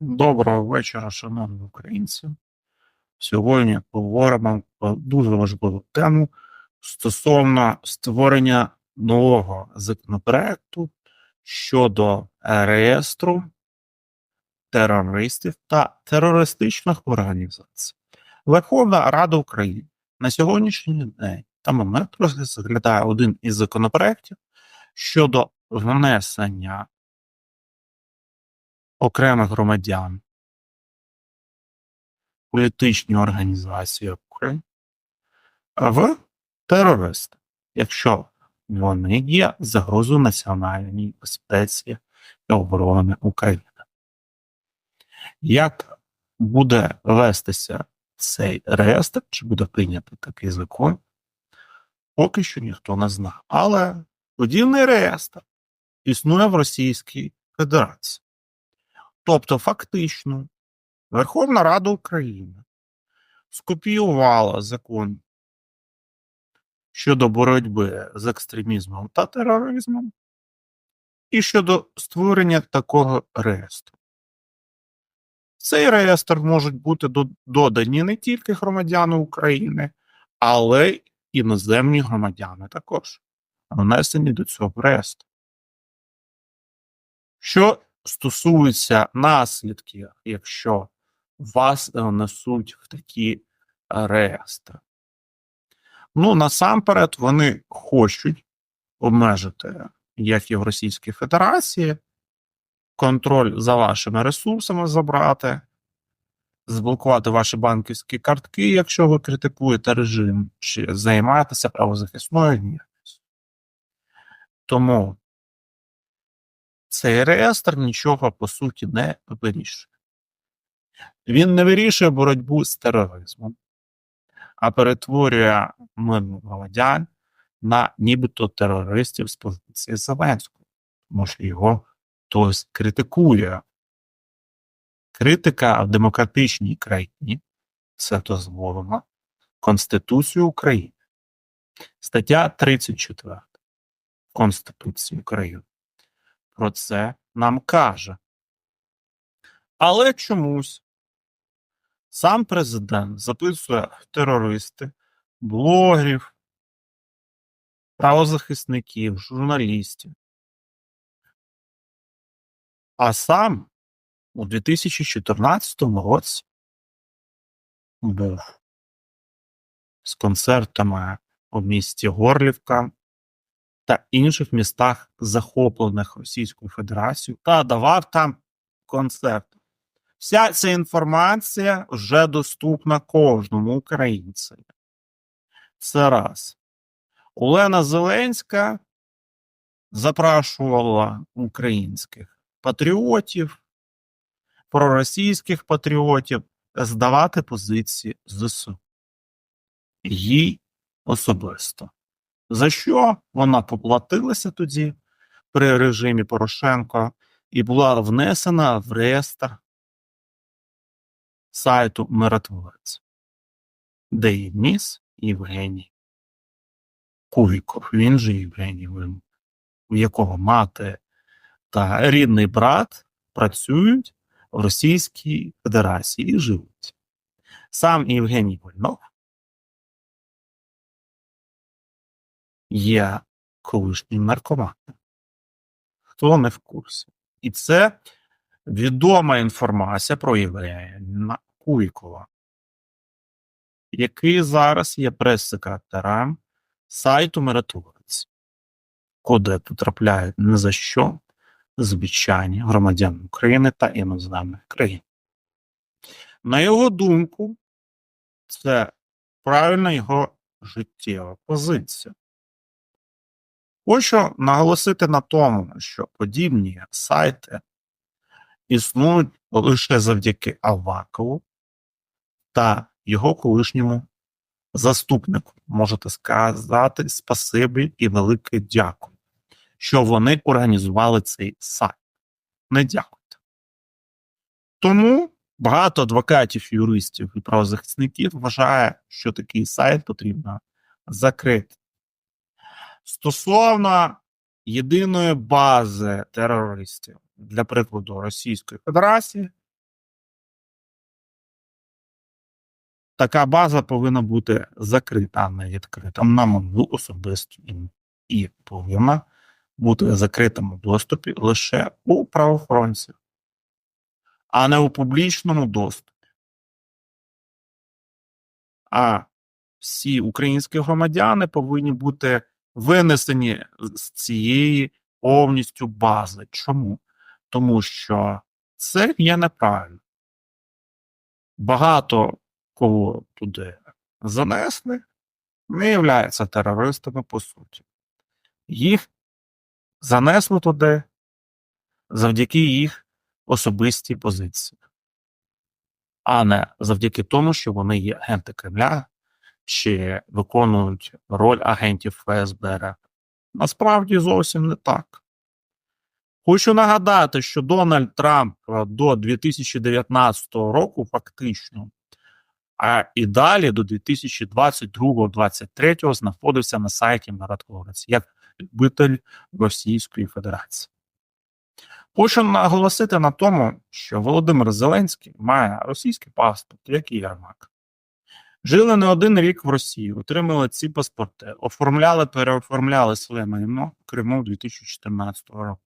Доброго вечора, шановні українці. Сьогодні поговоримо про дуже важливу тему стосовно створення нового законопроекту щодо реєстру терористів та терористичних організацій. Верховна Рада України на сьогоднішній день та момент розглядає один із законопроєктів щодо внесення окремих громадян політичні організації України в терористи, якщо вони є загрозою національній безпеці і оборони України. Як буде вестися цей реєстр, чи буде прийнятий такий закон, поки що ніхто не знає. Але подібний реєстр існує в Російській Федерації. Тобто, фактично, Верховна Рада України скопіювала закон щодо боротьби з екстремізмом та тероризмом і щодо створення такого реєстру. Цей реєстр можуть бути додані не тільки громадяни України, але й іноземні громадяни також внесені до цього реєстру. Що стосується наслідків, якщо вас е, внесуть в такі реєстри. Ну, насамперед, вони хочуть обмежити, як і в Російській Федерації, контроль за вашими ресурсами забрати, заблокувати ваші банківські картки, якщо ви критикуєте режим, чи займаєтеся правозахисною діяльністю. Тому цей реєстр нічого по суті не вирішує. Він не вирішує боротьбу з тероризмом, а перетворює мирних громадян на нібито терористів з позиції Зеленського, тому що його хтось критикує. Критика в демократичній країні це дозволено Конституцію України. Стаття 34 Конституції України про це нам каже. Але чомусь сам президент записує терористи, блогерів, правозахисників, журналістів. А сам у 2014 році був з концертами у місті Горлівка та інших містах, захоплених Російською Федерацією, та давав там концерти. Вся ця інформація вже доступна кожному українцеві. Це раз. Олена Зеленська запрошувала українських патріотів, проросійських патріотів здавати позиції ЗСУ. Їй особисто. За що вона поплатилася тоді при режимі Порошенко і була внесена в реєстр сайту Миротворець, де її вніс Євгеній Кувіков, він же Євгеній у якого мати та рідний брат працюють в Російській Федерації і живуть. Сам Євгеній Вольнов є колишнім наркоманом. Хто не в курсі? І це відома інформація про Євгена Куйкова, який зараз є прес-секретарем сайту Миротворець, куди потрапляють не за що звичайні громадян України та іноземних країн. На його думку, це правильна його життєва позиція. Хочу наголосити на тому, що подібні сайти існують лише завдяки Авакову та його колишньому заступнику. Можете сказати спасибі і велике дякую, що вони організували цей сайт. Не дякуйте. Тому багато адвокатів, юристів і правозахисників вважає, що такий сайт потрібно закрити. Стосовно єдиної бази терористів, для прикладу Російської Федерації, така база повинна бути закрита, а не відкрита. На мою особисто і повинна бути в закритому доступі лише у правоохоронців, а не у публічному доступі. А всі українські громадяни повинні бути винесені з цієї повністю бази. Чому? Тому що це є неправильно. Багато кого туди занесли, не являються терористами по суті. Їх занесли туди завдяки їх особистій позиції, а не завдяки тому, що вони є агенти Кремля чи виконують роль агентів ФСБ. Насправді зовсім не так. Хочу нагадати, що Дональд Трамп е, до 2019 року фактично, а і далі до 2022-2023 знаходився на сайті Миротворець як любитель Російської Федерації. Хочу наголосити на тому, що Володимир Зеленський має російський паспорт, як і Ярмак. Жили не один рік в Росії, отримали ці паспорти, оформляли, переоформляли своє майно в Криму 2014 року.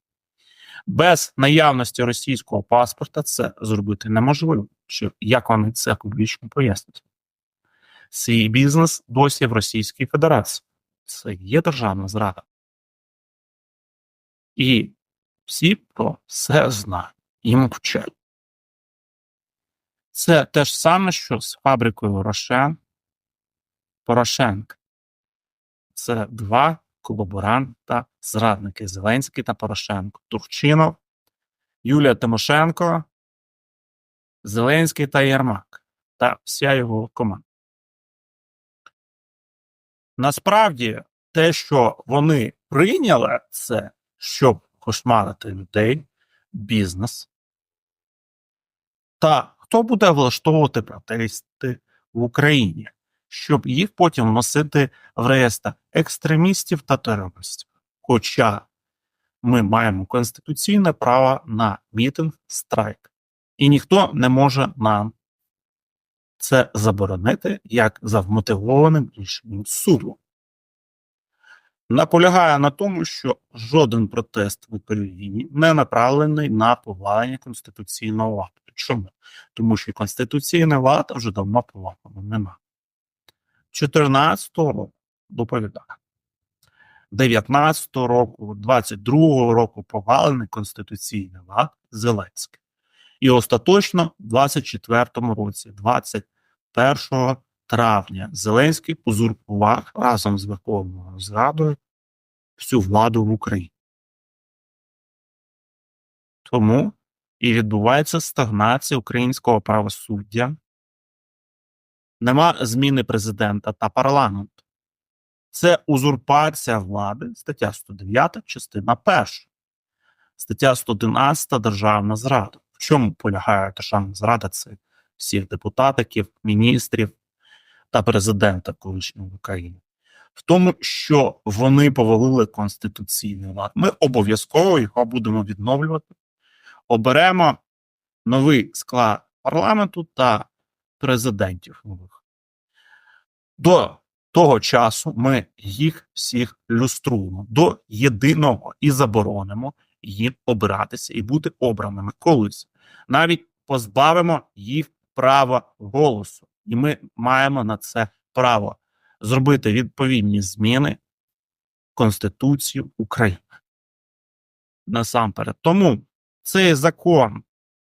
Без наявності російського паспорта це зробити неможливо. Що як вони це публічно пояснять? Свій бізнес досі в Російській Федерації. Це є державна зрада. І всі про все знають і мовчать. Це те ж саме, що з фабрикою Рошен Порошенка. Це два колаборанта, зрадники Зеленський та Порошенко. Турчинов, Юлія Тимошенко, Зеленський та Єрмак та вся його команда. Насправді, те, що вони прийняли, це щоб кошмарити людей, бізнес. Та хто буде влаштовувати протести в Україні, щоб їх потім вносити в реєстр екстремістів та терористів. Хоча ми маємо конституційне право на мітинг, страйк, і ніхто не може нам це заборонити як за вмотивованим рішенням суду. Наполягає на тому, що жоден протест в Україні не направлений на повалення конституційного ладу. Чому? Тому що конституційна влада вже давно повалена нема. 14 року доповідає. 19 року, 22 року повалений конституційний лад Зеленський. І остаточно в 24 році, 21 травня, Зеленський узурпував разом з Верховною Зрадою всю владу в Україні. Тому і відбувається стагнація українського правосуддя. Нема зміни президента та парламенту. Це узурпація влади, стаття 109, частина 1. Стаття 111 державна зрада. В чому полягає державна зрада? Це всіх депутатів, міністрів та президента колишнього в Україні. В тому, що вони повалили конституційний лад. Ми обов'язково його будемо відновлювати. Оберемо новий склад парламенту та президентів нових. До того часу ми їх всіх люструємо до єдиного і заборонимо їм обиратися і бути обраними колись. Навіть позбавимо їх права голосу, і ми маємо на це право зробити відповідні зміни в Конституцію України. Насамперед. Тому цей закон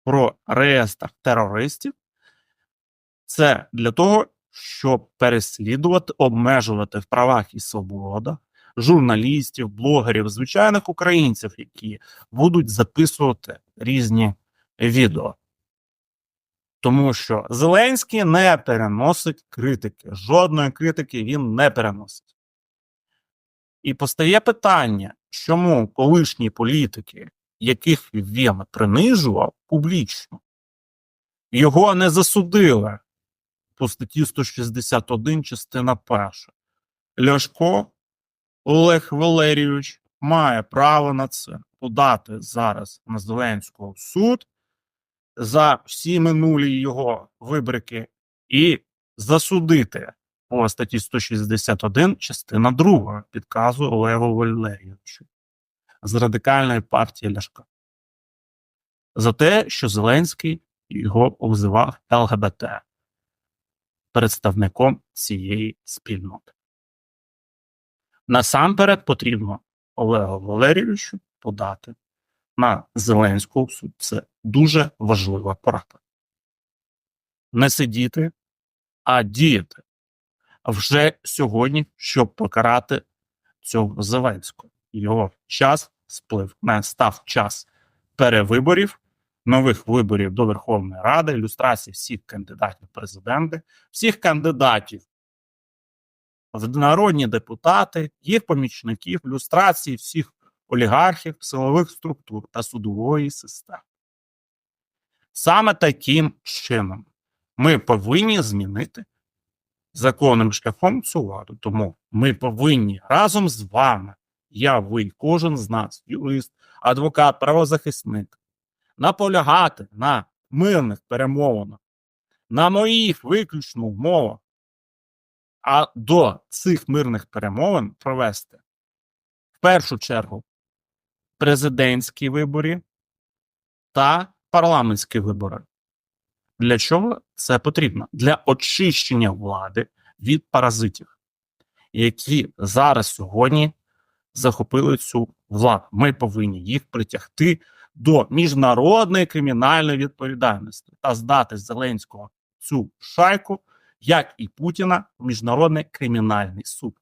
про реєстр терористів це для того, щоб переслідувати, обмежувати в правах і свободах журналістів, блогерів, звичайних українців, які будуть записувати різні відео. Тому що Зеленський не переносить критики. Жодної критики він не переносить. І постає питання, чому колишні політики, яких він принижував публічно, його не засудили по статті 161, частина 1. Ляшко Олег Валерійович має право на це подати зараз на Зеленського суд за всі минулі його вибрики і засудити по статті 161 частина 2 підказу Олегу Валерійовичу з радикальної партії Ляшка за те, що Зеленський його обзивав ЛГБТ представником цієї спільноти. Насамперед потрібно Олегу Валерійовичу подати на Зеленського в суд. Це дуже важлива порада. Не сидіти, а діяти вже сьогодні, щоб покарати цього Зеленського. Його час сплив. Настав час перевиборів, нових виборів до Верховної Ради, ілюстрації всіх кандидатів в президенти, всіх кандидатів в народні депутати, їх помічників, люстрації всіх олігархів, силових структур та судової системи. Саме таким чином ми повинні змінити законним шляхом цю владу. Тому ми повинні разом з вами, я, ви, кожен з нас, юрист, адвокат, правозахисник, наполягати на мирних перемовинах, на моїх виключно умовах, а до цих мирних перемовин провести в першу чергу президентські вибори та парламентські вибори. Для чого це потрібно? Для очищення влади від паразитів, які зараз сьогодні захопили цю владу. Ми повинні їх притягти до міжнародної кримінальної відповідальності та здати Зеленського цю шайку, як і Путіна, в міжнародний кримінальний суд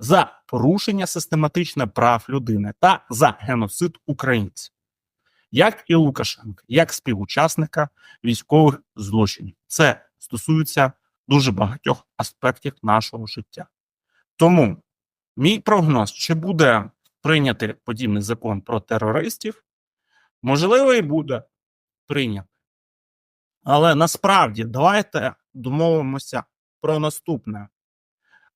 за порушення систематичне прав людини та за геноцид українців, як і Лукашенка, як співучасника військових злочинів. Це стосується дуже багатьох аспектів нашого життя. Тому мій прогноз, чи буде прийнятий подібний закон про терористів, можливо, і буде прийнятий. Але насправді давайте домовимося про наступне: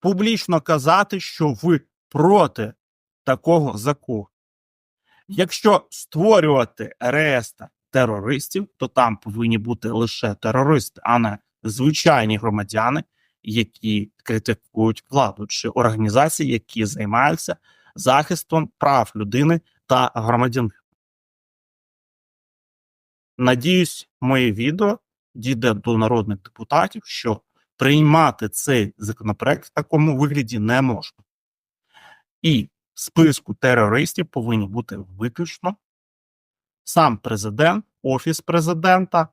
публічно казати, що ви проти такого закону. Якщо створювати реєстр терористів, то там повинні бути лише терористи, а не звичайні громадяни, які критикують владу, чи організації, які займаються захистом прав людини та громадян. Надіюсь, моє відео дійде до народних депутатів, що приймати цей законопроект в такому вигляді не можна. І в списку терористів повинні бути виключно сам президент, офіс президента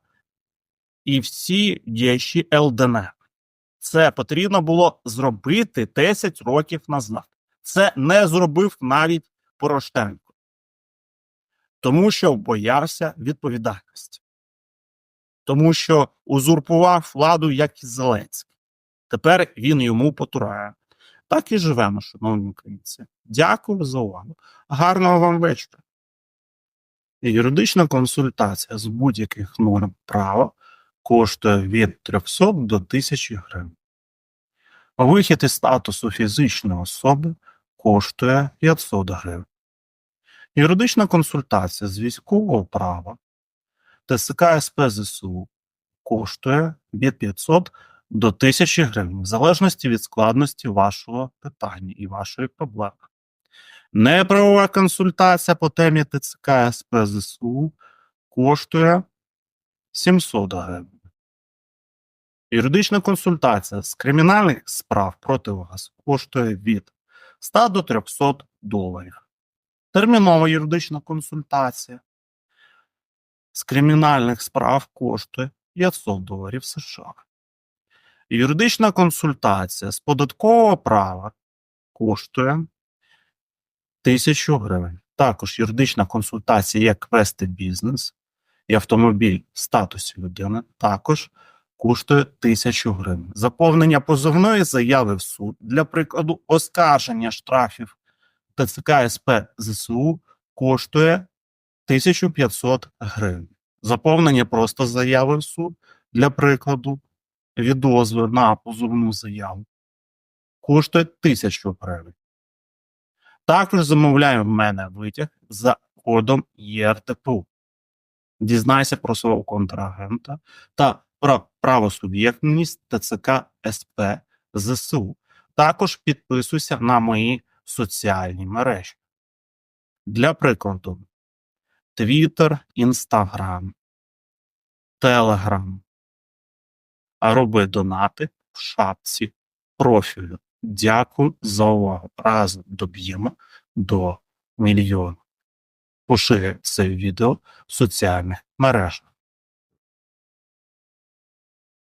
і всі діячі ЛДНР. Це потрібно було зробити 10 років назад. Це не зробив навіть Порошенко, тому що боявся відповідальності, тому що узурпував владу, як і Зеленський. Тепер він йому потурає. Так і живемо, шановні українці. Дякую за увагу. Гарного вам вечора. Юридична консультація з будь-яких норм права коштує від 300 до 1000 гривень. Вихід із статусу фізичної особи коштує 500 гривень. Юридична консультація з військового права ТСК СП ЗСУ коштує від 500 до 1000 гривень, в залежності від складності вашого питання і вашої проблеми. Неправова консультація по темі ТЦК СП ЗСУ коштує 700 гривень. Юридична консультація з кримінальних справ проти вас коштує від 100 до 300 доларів. Термінова юридична консультація з кримінальних справ коштує 500 доларів США. Юридична консультація з податкового права коштує 1000 гривень. Також юридична консультація, як вести бізнес і автомобіль в статусі людини, також коштує 1000 гривень. Заповнення позовної заяви в суд, для прикладу, оскарження штрафів ТЦК СП ЗСУ коштує 1500 гривень. Заповнення просто заяви в суд, для прикладу, відозви на позовну заяву коштує 1000 гривень. Також замовляє в мене витяг за кодом ЄРТПУ. Дізнайся про свого контрагента та про правосуб'єктність ТЦК СП ЗСУ. Також підписуйся на мої соціальні мережі. Для прикладу: Twitter, Instagram, Telegram. А роби донати в шапці профілю. Дякую за увагу. Разом доб'ємо до мільйону. Поширюй це відео в соціальних мережах.